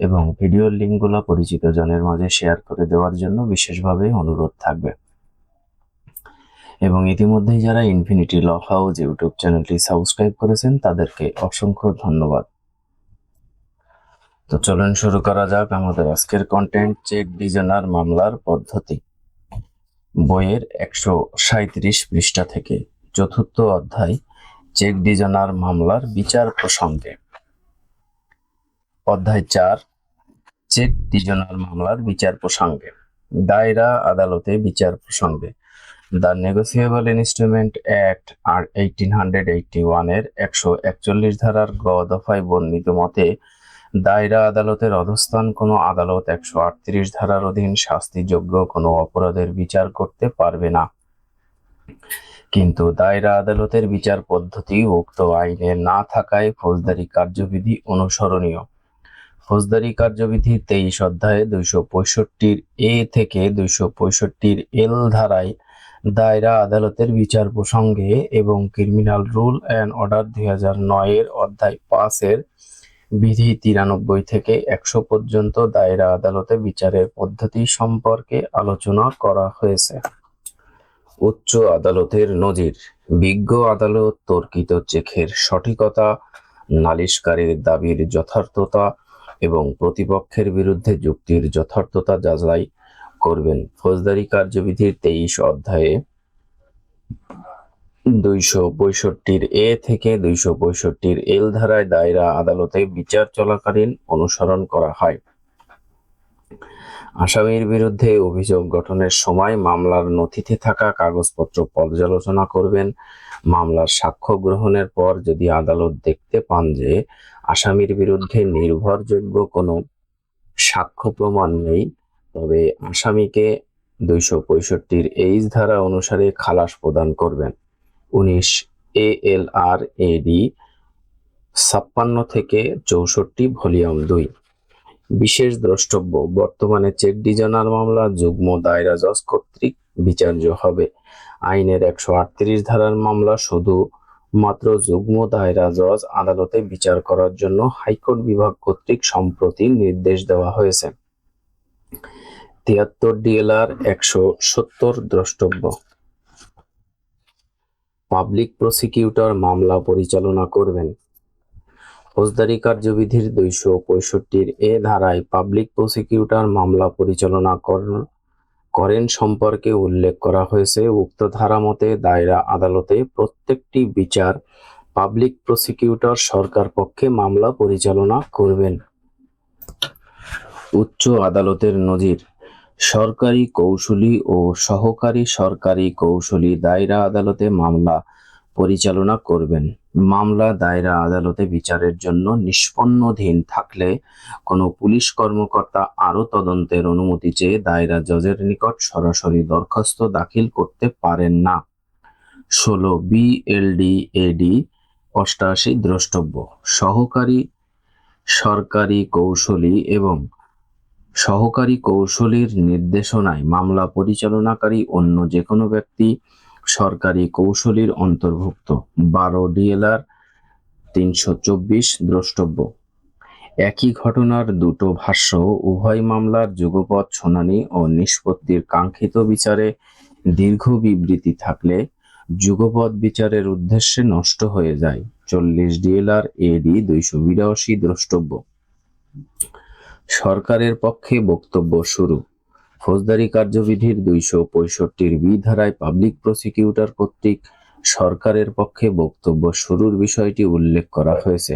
এবং ভিডিওর লিঙ্কগুলো পরিচিত জনের মাঝে শেয়ার করে দেওয়ার জন্য বিশেষভাবে অনুরোধ থাকবে। এবং ইতিমধ্যেই যারা ইনফিনিটি ল হাউস ইউটিউব চ্যানেলটি সাবস্ক্রাইব করেছেন, তাদেরকে অসংখ্য ধন্যবাদ। তো চলুন শুরু করা যাক আমাদের আজকের কন্টেন্ট চেক ডিজাইনার মামলার পদ্ধতি। বইয়ের একশো সাঁত্রিশ পৃষ্ঠা থেকে চতুর্থ অধ্যায় চেক ডিজাইনার মামলার বিচার প্রসঙ্গে। অধ্যায় চার চেক ডিজনার মামলার বিচার প্রসঙ্গে। দায়রা আদালতে বিচার প্রসঙ্গে। দ্য নেগোসিয়েবল ইনস্ট্রুমেন্ট অ্যাক্ট আর এইটিন হান্ড্রেড এইটটি ওয়ানের একশো একচল্লিশ ধারার গ দফায় বর্ণিত মতে, দায়রা আদালতের অধস্থান কোনো আদালত একশো আটত্রিশ ধারার অধীন শাস্তিযোগ্য কোনো অপরাধের বিচার করতে পারবে না। কিন্তু দায়রা আদালতের বিচার পদ্ধতি উক্ত আইনে না থাকায় ফৌজদারি কার্যবিধি অনুসরণীয়। ফৌজদারি কার্যবিধি তেইশ অধ্যায়ে দুইশো পঁয়ষট্টির এ থেকে দুইশো পঁয়ষট্টির এল ধারায় দায়রা আদালতের বিচার প্রসঙ্গে এবং ক্রিমিনাল রুল অ্যান্ড অর্ডার দুই হাজার নয়ের অধ্যায় পাঁচের বিধি তিরানব্বই থেকে একশো পর্যন্ত দায়রা আদালতে বিচারের পদ্ধতি সম্পর্কে আলোচনা করা হয়েছে। উচ্চ আদালতের নজির, বিজ্ঞ আদালত তর্কিত চেখের সঠিকতা, নালিশকারীর দাবির যথার্থতা এবং প্রতিপক্ষের বিরুদ্ধে যুক্তির যথার্থতা যাচাই করবেন। ফৌজদারি কার্যবিধির তেইশ অধ্যায়ে দুইশো পঁয়ষট্টির এ থেকে দুইশো পঁয়ষট্টির এল ধারায় দায়রা আদালতে বিচার চলাকালীন অনুসরণ করা হয়। আসামির বিরুদ্ধে অভিযোগ গঠনের সময় মামলার নথিতে থাকা কাগজপত্র পর্যালোচনা করবেন। মামলার সাক্ষ্য গ্রহণের পর যদি আদালত দেখতে পান যে আসামির বিরুদ্ধে নির্ভরযোগ্য কোনো সাক্ষ্য প্রমাণ নেই। তবে আসামিকে দুইশো পঁয়ষট্টির এইচ ধারা অনুসারে খালাস প্রদান করবেন। উনিশ এ এল আর এডি ছাপ্পান্ন থেকে চৌষট্টি ভলিউম দুই। বিশেষ দ্রষ্টব্য, বর্তমানে চেক ডিজাইনার মামলা যুগ্ম দায়রা জজ কর্তৃক বিচার্য হবে। আইনের একশো আটত্রিশ ধারার মামলা শুধু মাত্র যুগ্ম দায়রা জজ আদালতে বিচার করার জন্য হাইকোর্ট বিভাগ কর্তৃক সম্প্রতি নির্দেশ দেওয়া হয়েছে। তিয়াত্তর ডিএলআর একশো সত্তর দ্রষ্টব্য। পাবলিক প্রসিকিউটর মামলা পরিচালনা করবেন। ফৌজদারি কার্যবিধির দুইশো পঁয়ষট্টির এ ধারায় পাবলিক প্রসিকিউটর মামলা পরিচালনা করেন সম্পর্কে উল্লেখ করা হয়েছে, উক্ত ধারা মতে দায়রা আদালতে প্রত্যেকটি বিচার পাবলিক প্রসিকিউটর সরকার পক্ষে মামলা পরিচালনা করবেন। উচ্চ আদালতের নজির, সরকারি কৌশলী ও সহকারী সরকারি কৌশলী দায়রা আদালতে মামলা পরিচালনা করবেন। মামলা দায়রা আদালতে বিচারের জন্য নিষ্পন্নধীন থাকলে কোনো পুলিশ কর্মকর্তা আরও তদন্তের অনুমতি চেয়ে দায়রা জজের নিকট সরাসরি দরখাস্ত দাখিল করতে পারেন না। ষোলো বিএলডি এডি অষ্টাশি দ্রষ্টব্য। সহকারী, সরকারি কৌশলী এবং সহকারী কৌশলীর নির্দেশনায় মামলা পরিচালনাকারী অন্য যে কোনো ব্যক্তি সরকারি কৌশলীর অন্তর্ভুক্ত। বারো ডিএলআর, তিনশো চব্বিশ দ্রষ্টব্য। একই ঘটনার দুটো ভাষ্য, উভয় মামলার যুগপৎ শুনানি ও নিষ্পত্তির কাঙ্ক্ষিত বিচারে দীর্ঘ বিবৃতি থাকলে যুগপৎ বিচারের উদ্দেশ্যে নষ্ট হয়ে যায়। চল্লিশ ডিএলআর, এডি দুইশো বিরাশি দ্রষ্টব্য। সরকারের পক্ষে বক্তব্য শুরু। ফৌজদারি কার্যবিধির দুইশো পঁয়ষট্টির বি ধারায় পাবলিক প্রসিকিউটর কর্তৃক সরকারের পক্ষে বক্তব্য শুরুর বিষয়টি উল্লেখ করা হয়েছে।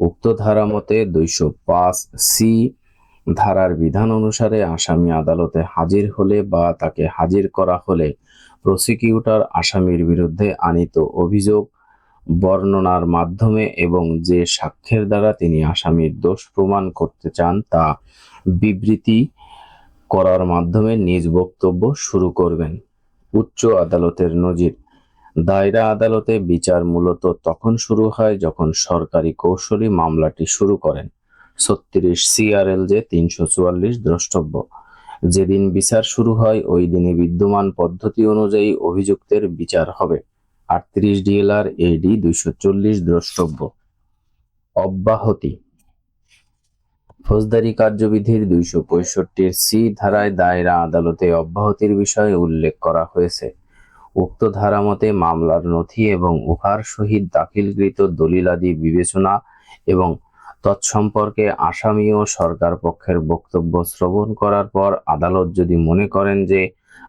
উক্ত ধারা মতে দুইশো পাঁচ সি ধারার বিধান অনুসারে আসামি আদালতে হাজির হলে বা তাকে হাজির করা হলে প্রসিকিউটর আসামির বিরুদ্ধে আনিত অভিযোগ, বর্ণনার মাধ্যমে এবং যে সাক্ষ্যের দ্বারা তিনি আসামির দোষ প্রমাণ করতে চান তা বিবৃতি করার মাধ্যমে নিজ বক্তব্য শুরু করবেন। উচ্চ আদালতের নজির। দায়রা আদালতে বিচার মূলত তখন শুরু হয় যখন সরকারি কৌশলী মামলাটি শুরু করেন। ছত্রিশ সিআরএল যে তিনশো চুয়াল্লিশ দ্রষ্টব্য। যেদিন বিচার শুরু হয়, ওই দিনে বিদ্যমান পদ্ধতি অনুযায়ী অভিযুক্তের বিচার হবে। আটত্রিশ ডিএলআর এডি দুইশো চল্লিশ দ্রষ্টব্য। অব্যাহতি। ফৌজদারি কার্যবিধির দুইশো পঁয়ষট্টির সি ধারায় দায়রা আদালতে অব্যাহতির বিষয়ে উল্লেখ করা হয়েছে। উক্ত ধারা মতে মামলার নথি এবং উহার সহিত দাখিলকৃত দলিলাদি বিবেচনা এবং তৎসম্পর্কে আসামি ও সরকার পক্ষের বক্তব্য শ্রবণ করার পর আদালত যদি মনে করেন যে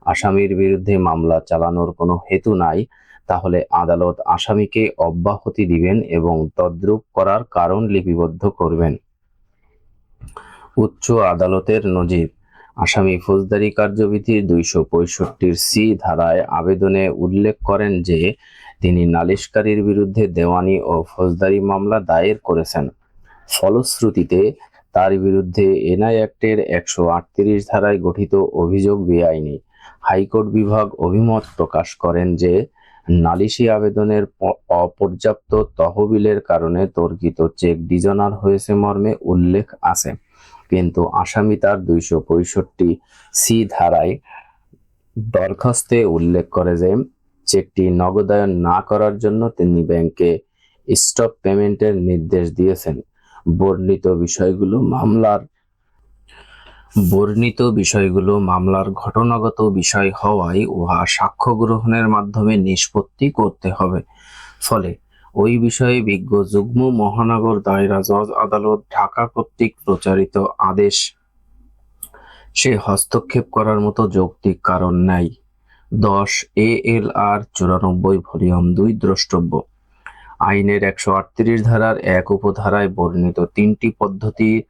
আসামির বিরুদ্ধে মামলা চালানোর কোনো হেতু নাই, তাহলে আদালত আসামিকে অব্যাহতি দিবেন এবং তদ্রূপ করার কারণ লিপিবদ্ধ করবেন। উচ্চ আদালতের নজির। আসামি ফৌজদারি কার্যবিধির দুইশো পঁয়ষট্টির সি ধারায় আবেদনে উল্লেখ করেন যে, তিনি নালিশকারীর বিরুদ্ধে দেওয়ানি ও ফৌজদারি মামলা দায়ের করেছেন। ফলশ্রুতিতে, তার বিরুদ্ধে এনআই অ্যাক্টের একশো আটত্রিশ ধারায় গঠিত অভিযোগ বেআইনি। হাইকোর্ট বিভাগ অভিমত প্রকাশ করেন যে নালিশি আবেদনের অপর্যাপ্ত তহবিলের কারণে তর্কিত চেক ডিজনার হয়েছে মর্মে উল্লেখ আছে। কিন্তু আসামি তার দুইশো পঁয়ষট্টি সি ধারায় দরখাস্তে উল্লেখ করে যে, চেকটি নগদায়ন না করার জন্য তিনি ব্যাংকে স্টপ পেমেন্টের নির্দেশ দিয়েছেন। বর্ণিত বিষয়গুলো মামলার বর্ণিত বিষয়গুলো মামলার ঘটনাগত বিষয় হওয়ায় উহা সাক্ষ্য গ্রহণের মাধ্যমে নিষ্পত্তি করতে হবে। ফলে ওই বিষয়ে বিজ্ঞ যুগ্ম মহানগর দায়রা জজ আদালত ঢাকা কর্তৃক প্রচারিত আদেশ। সে হস্তক্ষেপ করার মতো যৌক্তিক কারণ নাই। দশ এ এল আর চুরানব্বই ভলিউম দুই দ্রষ্টব্য। আইনের একশো আটত্রিশ ধারার এক উপধারায় বর্ণিত তিনটি পদ্ধতির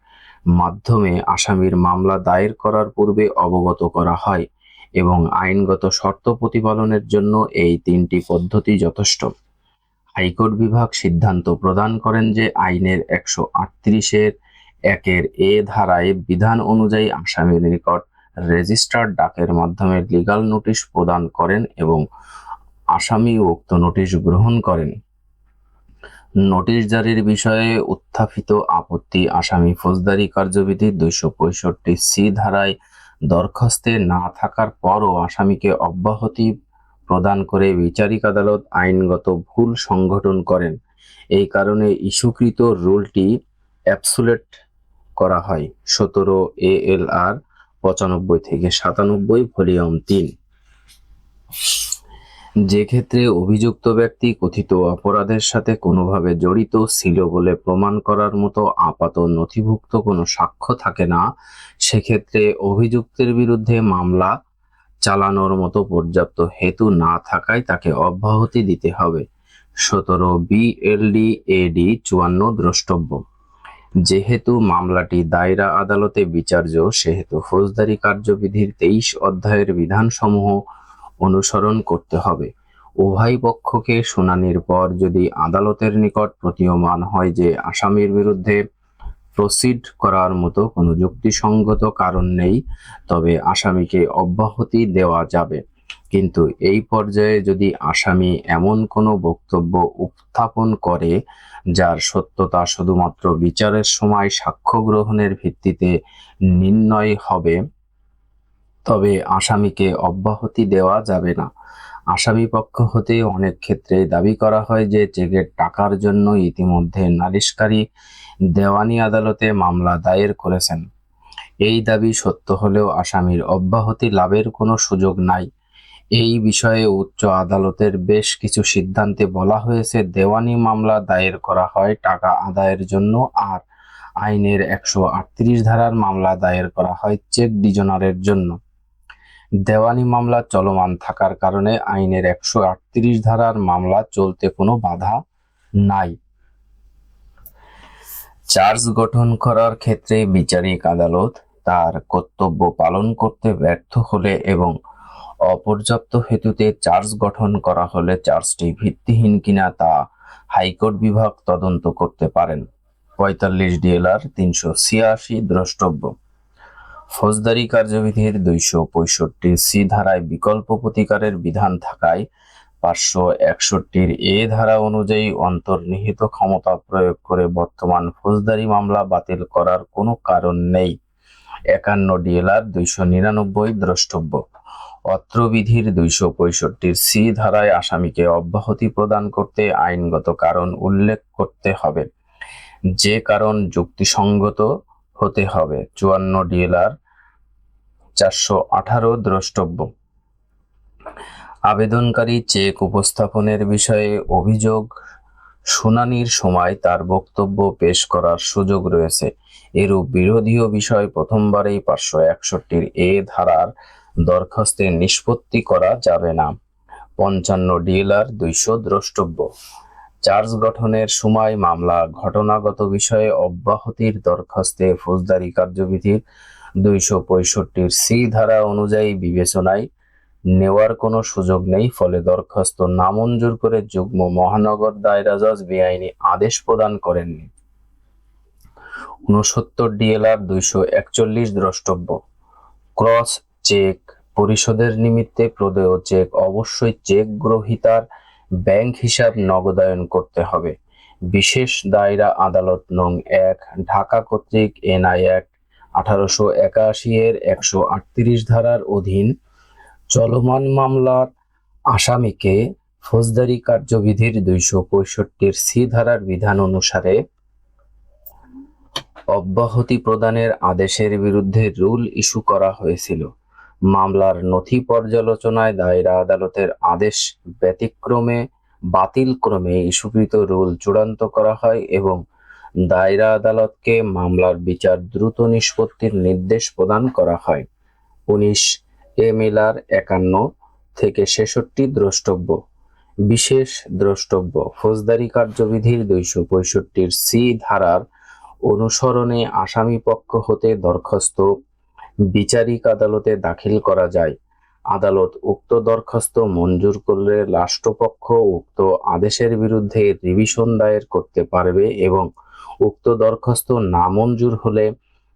মাধ্যমে আসামির মামলা দায়ের করার পূর্বে অবগত করা হয় এবং আইনগত শর্ত প্রতিপালনের জন্য এই তিনটি পদ্ধতি যথেষ্ট। হাইকোর্ট বিভাগ সিদ্ধান্ত প্রদান করেন যে আইনের একশো আটত্রিশের একের এ ধারায় বিধান অনুযায়ী আসামির নিকট রেজিস্টার্ড ডাকের মাধ্যমে লিগাল নোটিশ প্রদান করেন এবং আসামি উক্ত নোটিশ গ্রহণ করেন। নোটিশ জারির বিষয়ে উত্থাপিত আপত্তি আসামি ফৌজদারি কার্যবিধি দুইশো পঁয়ষট্টি সি ধারায় দরখাস্তে না থাকার পরও আসামিকে অব্যাহতি প্রদান করে বিচারিক আদালত আইনগত ভুল সংগঠন করেন। এই কারণে ইস্যুকৃত রুলটি অ্যাবসুলেট করা হয়। সতেরো এ এল আর পঁচানব্বই থেকে সাতানব্বই ভলিউম তিন। যে ক্ষেত্রে অভিযুক্ত ব্যক্তি কথিত অপরাধের সাথে কোনোভাবে জড়িত ছিল বলে প্রমাণ করার মতো আপাত নথিভুক্ত কোনো সাক্ষ্য থাকে না, সেক্ষেত্রে অভিযুক্তের বিরুদ্ধে মামলা চালানোর মতো পর্যাপ্ত হেতু না থাকায় তাকে অব্যাহতি দিতে হবে। সতেরো বিএলডি এডি চুয়ান্ন দ্রষ্টব্য। যেহেতু মামলাটি দায়রা আদালতে বিচার্য, সেহেতু ফৌজদারি কার্যবিধির তেইশ অধ্যায়ের বিধানসমূহ অনুসরণ করতে হবে। উভয় পক্ষকে শুনানির পর যদি আদালতের নিকট প্রতীয়মান হয় যে আসামির বিরুদ্ধে প্রসিড করার মতো কোনো যুক্তিসঙ্গত কারণ নেই, তবে আসামিকে অব্যাহতি দেওয়া যাবে। কিন্তু এই পর্যায়ে যদি আসামি এমন কোনো বক্তব্য উত্থাপন করে, যার সত্যতা শুধুমাত্র বিচারের সময় সাক্ষ্য গ্রহণের ভিত্তিতে নির্ণয় হবে তবে আসামিকে অব্যাহতি দেওয়া যাবে না। আসামি পক্ষ হতে অনেক ক্ষেত্রে দাবি করা হয় যে চেকের টাকার জন্য ইতিমধ্যে নালিশকারী দেওয়ানি আদালতে মামলা দায়ের করেছেন। এই দাবি সত্য হলেও আসামির অব্যাহতি লাভের কোনো সুযোগ নাই। এই বিষয়ে উচ্চ আদালতের বেশ কিছু সিদ্ধান্তে বলা হয়েছে, দেওয়ানি মামলা দায়ের করা হয় টাকা আদায়ের জন্য আর আইনের একশো আটত্রিশ ধারার মামলা দায়ের করা হয় চেক ডিজনারের জন্য। দেওয়ানি মামলা চলমান থাকার কারণে আইনের একশো আটত্রিশ ধারার মামলা চলতে কোনো বাধা নাই। চার্জ গঠন করার ক্ষেত্রে বিচারিক আদালত তার কর্তব্য পালন করতে ব্যর্থ হলে এবং অপর্যাপ্ত হেতুতে চার্জ গঠন করা হলে চার্জটি ভিত্তিহীন কিনা তা হাইকোর্ট বিভাগ তদন্ত করতে পারেন। পঁয়তাল্লিশ ডিএলআর তিনশো ছিয়াশি দ্রষ্টব্য। ফৌজদারি কার্যবিধির দুইশো পঁয়ষট্টি সি ধারায় বিকল্প প্রতিকারের বিধান থাকায় পাঁচশো একষট্টির এ ধারা অনুযায়ী অন্তর্নিহিত ক্ষমতা প্রয়োগ করে বর্তমান ফৌজদারি মামলা বাতিল করার কোনো কারণ নেই। একান্ন ডিএলআর দুইশো নিরানব্বই দ্রষ্টব্য। অত্র বিধির দুইশো পঁয়ষট্টির সি ধারায় আসামিকে অব্যাহতি প্রদান করতে আইনগত কারণ উল্লেখ করতে হবে। যে কারণ যুক্তিসঙ্গত হতে হবে। চুয়ান্ন ডিএলআর চারশো আঠারো দ্রষ্টব্য। আবেদনকারী চেক উপস্থাপনের বিষয়ে অভিযোগ, শুনানির সময় তার বক্তব্য পেশ করার সুযোগ রয়েছে। এরূপ বিরোধীয় বিষয় প্রথমবারেই পাঁচশো একষট্টির এ ধারার দরখাস্তে নিষ্পত্তি করা যাবে না। পঞ্চান্ন ডিএলআর দুইশো দ্রষ্টব্য। চার্জ গঠনের সময় মামলা, ঘটনাগত বিষয়ে অব্যাহতির দরখাস্তে ফৌজদারি কার্যবিধির দুইশো পঁয়ষট্টির সি ধারা অনুযায়ী বিবেচনায় নেওয়ার কোনো সুযোগ নেই, ফলে দরখাস্ত নামঞ্জুর করে যুগ্ম মহানগর দায়রা জজ বেআইনি আদেশ প্রদান করেননি। উনসত্তর ডিএলআর দুইশো একচল্লিশ দ্রষ্টব্য। ক্রস চেক পরিশোধের নিমিত্তে প্রদেয় চেক অবশ্যই চেক গ্রহীতার ব্যাংক হিসাব নগদায়ন করতে হবে। বিশেষ দায়রা আদালত নং এক, ঢাকা কর্তৃক এনআই অ্যাক্ট আঠারোশো একাশি এর একশো আটত্রিশ ধারার অধীন চলমান মামলার আসামিকে ফৌজদারি কার্যবিধির দুইশো পঁয়ষট্টির সি ধারার বিধান অনুসারে অব্যাহতি প্রদানের আদেশের বিরুদ্ধে রুল ইস্যু করা হয়েছিল। মামলার নথি পর্যালোচনায় দায়রা আদালতের আদেশ ব্যতিক্রমে বাতিলক্রমে ইস্যুকৃত রুল চূড়ান্ত করা হয় এবং দায়রা আদালতকে মামলার বিচার দ্রুত নিষ্পত্তির নির্দেশ প্রদান করা হয়। উনিশ এমএলআর একান্ন থেকে ছেষট্টি দ্রষ্টব্য। বিশেষ দ্রষ্টব্য, ফৌজদারি কার্যবিধির দুইশো পঁয়ষট্টির সি ধারার অনুসরণে আসামি পক্ষ হতে দরখাস্ত বিচারিক আদালতে দাখিল করা যায়। আদালত উক্ত দরখাস্ত মঞ্জুর করলে রাষ্ট্রপক্ষ উক্ত আদেশের বিরুদ্ধে রিভিশন দায়ের করতে পারবে এবং উক্ত দরখাস্ত নামঞ্জুর হলে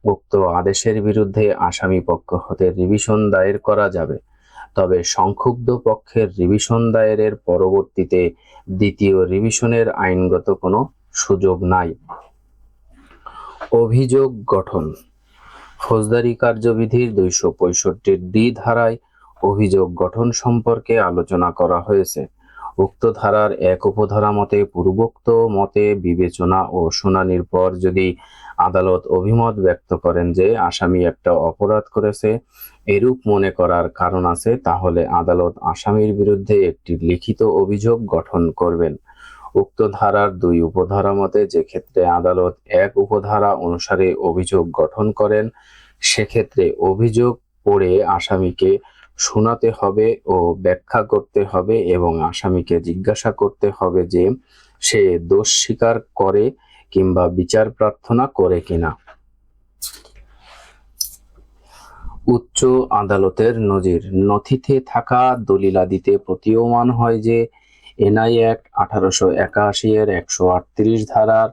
উক্ত আদেশের বিরুদ্ধে আসামি পক্ষ হতে রিভিশন দায়ের করা যাবে। তবে সংক্ষুব্ধ পক্ষের রিভিশন দায়েরের পরবর্তীতে দ্বিতীয় রিভিশনের আইনগত কোনো সুযোগ নাই। অভিযোগ গঠন ফৌজদারি কার্যবিধির দুইশো পঁয়ষট্টির ডি ধারায় অভিযোগ গঠন সম্পর্কে আলোচনা করা হয়েছে। উক্ত ধারার এক উপধারা মতে পূর্বোক্ত মতে বিবেচনা ও শুনানির পর যদি আদালত অভিমত ব্যক্ত করেন যে আসামি একটা অপরাধ করেছে, এরূপ মনে করার কারণ আছে, তাহলে আদালত আসামির বিরুদ্ধে একটি লিখিত অভিযোগ গঠন করবেন। উক্ত ধারার দুই উপধারা মতে যে ক্ষেত্রে আদালত এক উপধারা অনুসারে অভিযোগ গঠন করেন, সেক্ষেত্রে অভিযোগ পড়ে আসামিকে শোনাতে হবে ও ব্যাখ্যা করতে হবে এবং আসামিকে জিজ্ঞাসা করতে হবে যে সে দোষ স্বীকার করে কিংবা বিচার প্রার্থনা করে কিনা। উচ্চ আদালতের নজির নথিতে থাকা দলিলাদিতে প্রতীয়মান হয় যে এনআই অ্যাক্ট আঠারোশো একাশি এর একশো আটত্রিশ ধারার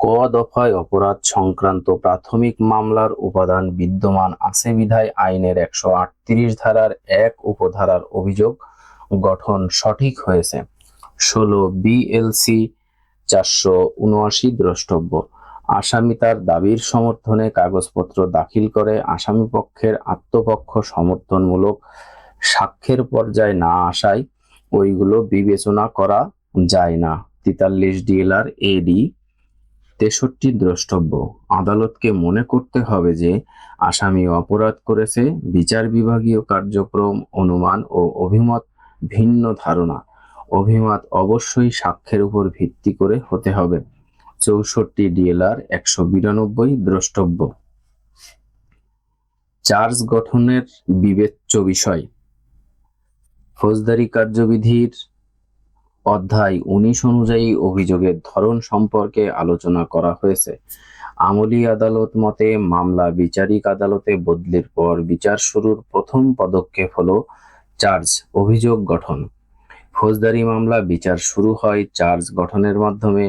ক দফায় অপরাধ সংক্রান্ত প্রাথমিক মামলার উপাদান বিদ্যমান আছে বিধায় আইনের একশো আটত্রিশ ধারার এক উপধারার অভিযোগ গঠন সঠিক হয়েছে। ষোলো বিএলসি চারশো উনআশি দ্রষ্টব্য। আসামি তার দাবির সমর্থনে কাগজপত্র দাখিল করে আসামি পক্ষের আত্মপক্ষ সমর্থনমূলক সাক্ষ্যের পর্যায়ে না আসায় ওইগুলো বিবেচনা করা যায় না। তেতাল্লিশ ডিএলআর এডি তেষট্টি দ্রষ্টব্য। আদালতকে মনে করতে হবে যে, আসামি অপরাধ করেছে বিচার বিভাগীয় কার্যক্রম, অনুমান ও অভিমত ভিন্ন ধারণা। অভিমত অবশ্যই সাক্ষ্যের উপর ভিত্তি করে হতে হবে। চৌষট্টি ডিএলআর একশো বিরানব্বই দ্রষ্টব্য। চার্জ গঠনের বিবেচ্য বিষয়। ফৌজদারি কার্যবিধির অধ্যায় উনিশ অনুযায়ী অভিযোগের ধরন সম্পর্কে আলোচনা করা হয়েছে। আমলি আদালত মতে মামলা বিচারিক আদালতে বদলির পর বিচার শুরুর প্রথম পদক্ষেপ হল চার্জ অভিযোগ গঠন। ফৌজদারি মামলা বিচার শুরু হয় চার্জ গঠনের মাধ্যমে।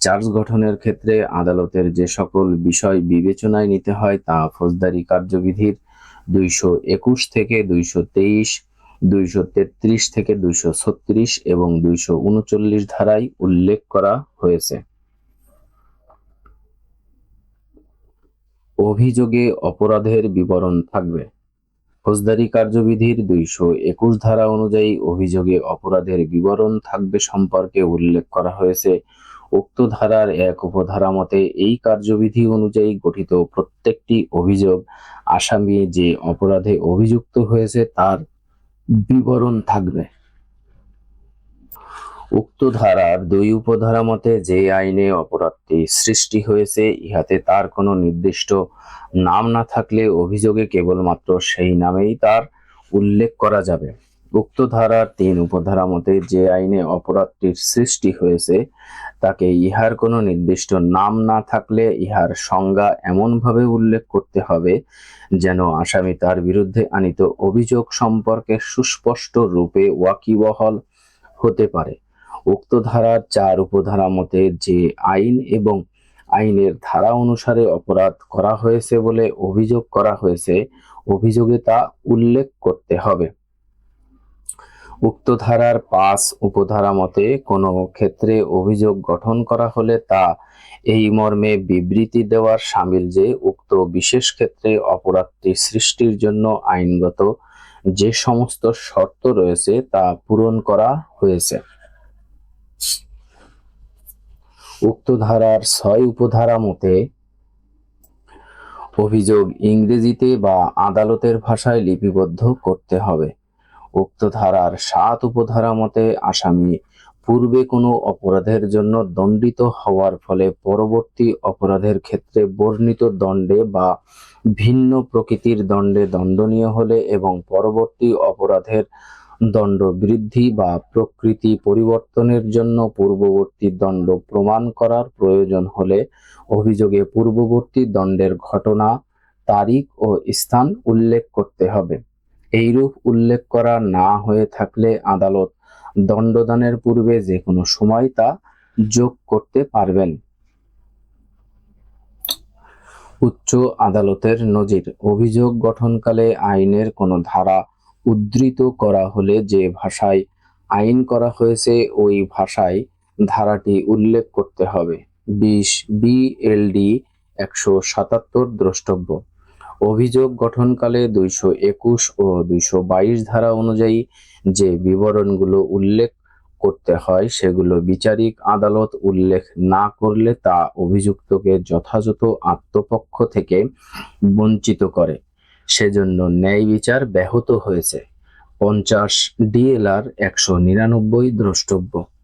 চার্জ গঠনের ক্ষেত্রে আদালতের যে সকল বিষয় বিবেচনায় নিতে হয় তা ফৌজদারি কার্যবিধির দুইশো একুশ থেকে দুইশো তেইশ দুইশো তেত্রিশ থেকে দুইশো ছত্রিশ এবং দুইশো উনচল্লিশ ধারায় উল্লেখ করা হয়েছে। অভিযোগে অপরাধের বিবরণ থাকবে। ফৌজদারি কার্যবিধির দুইশো একুশ ধারা অনুযায়ী অভিযোগে অপরাধের বিবরণ থাকবে সম্পর্কে উল্লেখ করা হয়েছে। উক্ত ধারার এক উপধারা মতে, এই কার্যবিধি অনুযায়ী গঠিত প্রত্যেকটি অভিযোগ আসামি যে অপরাধে অভিযুক্ত হয়েছে তার বিবরণ থাকবে। উক্ত ধারার দুই উপধারা মতে যে আইনে অপরাধটি সৃষ্টি হয়েছে, ইহাতে তার কোনো নির্দিষ্ট নাম না থাকলে অভিযোগে কেবলমাত্র সেই নামেই তার উল্লেখ করা যাবে। উক্ত ধারার তিন উপধারা মতে যে আইনে অপরাধটির সৃষ্টি হয়েছে তাকে ইহার কোনো নির্দিষ্ট নাম না থাকলে ইহার সংজ্ঞা এমনভাবে উল্লেখ করতে হবে, যেন আসামি তার বিরুদ্ধে আনিত অভিযোগ সম্পর্কে সুস্পষ্ট রূপে ওয়াকিবহল হতে পারে। উক্ত ধারার চার উপধারা মতে যে আইন এবং আইনের ধারা অনুসারে অপরাধ করা হয়েছে বলে অভিযোগ করা হয়েছে, অভিযোগে তা উল্লেখ করতে হবে। উক্ত ধারার পাঁচ উপধারা মতে কোনো ক্ষেত্রে অভিযোগ গঠন করা হলে তা এই মর্মে বিবৃতি দেওয়ার সামিল যে উক্ত বিশেষ ক্ষেত্রে অপরাধটি সৃষ্টির জন্য আইনগত যে সমস্ত শর্ত রয়েছে তা পূরণ করা হয়েছে। উক্ত ধারার ছয় উপধারা মতে অভিযোগ ইংরেজিতে বা আদালতের ভাষায় লিপিবদ্ধ করতে হবে। উক্ত ধারার সাত উপধারা মতে আসামি পূর্বে কোনো অপরাধের জন্য দণ্ডিত হওয়ার ফলে পরবর্তী অপরাধের ক্ষেত্রে বর্ণিত দণ্ডে বা ভিন্ন প্রকৃতির দণ্ডে দণ্ডনীয় হলে এবং পরবর্তী অপরাধের দণ্ড বৃদ্ধি বা প্রকৃতি পরিবর্তনের জন্য পূর্ববর্তী দণ্ড প্রমাণ করার প্রয়োজন হলে অভিযোগে পূর্ববর্তী দণ্ডের ঘটনা, তারিখ ও স্থান উল্লেখ করতে হবে। এইরূপ উল্লেখ করা না হয়ে থাকলে আদালত দণ্ডদানের পূর্বে যে কোনো সময় তা যোগ করতে পারবেন। উচ্চ আদালতের নজির। অভিযোগ গঠনকালে আইনের কোনো ধারা উদ্ধৃত করা হলে যে ভাষায় আইন করা হয়েছে, ওই ভাষায় ধারাটি উল্লেখ করতে হবে। বিশ বিএলডি একশো সাতাত্তর দ্রষ্টব্য। অভিযোগ গঠনকালে দুইশো একুশ ও দুইশো বাইশ ধারা অনুযায়ী যে বিবরণগুলো উল্লেখ করতে হয়, সেগুলো বিচারিক আদালত উল্লেখ না করলে তা অভিযুক্তকে যথাযথ আত্মপক্ষ থেকে বঞ্চিত করে। সেজন্য ন্যায় বিচার ব্যাহত হয়েছে। পঞ্চাশ ডিএলআর একশো নিরানব্বই দ্রষ্টব্য।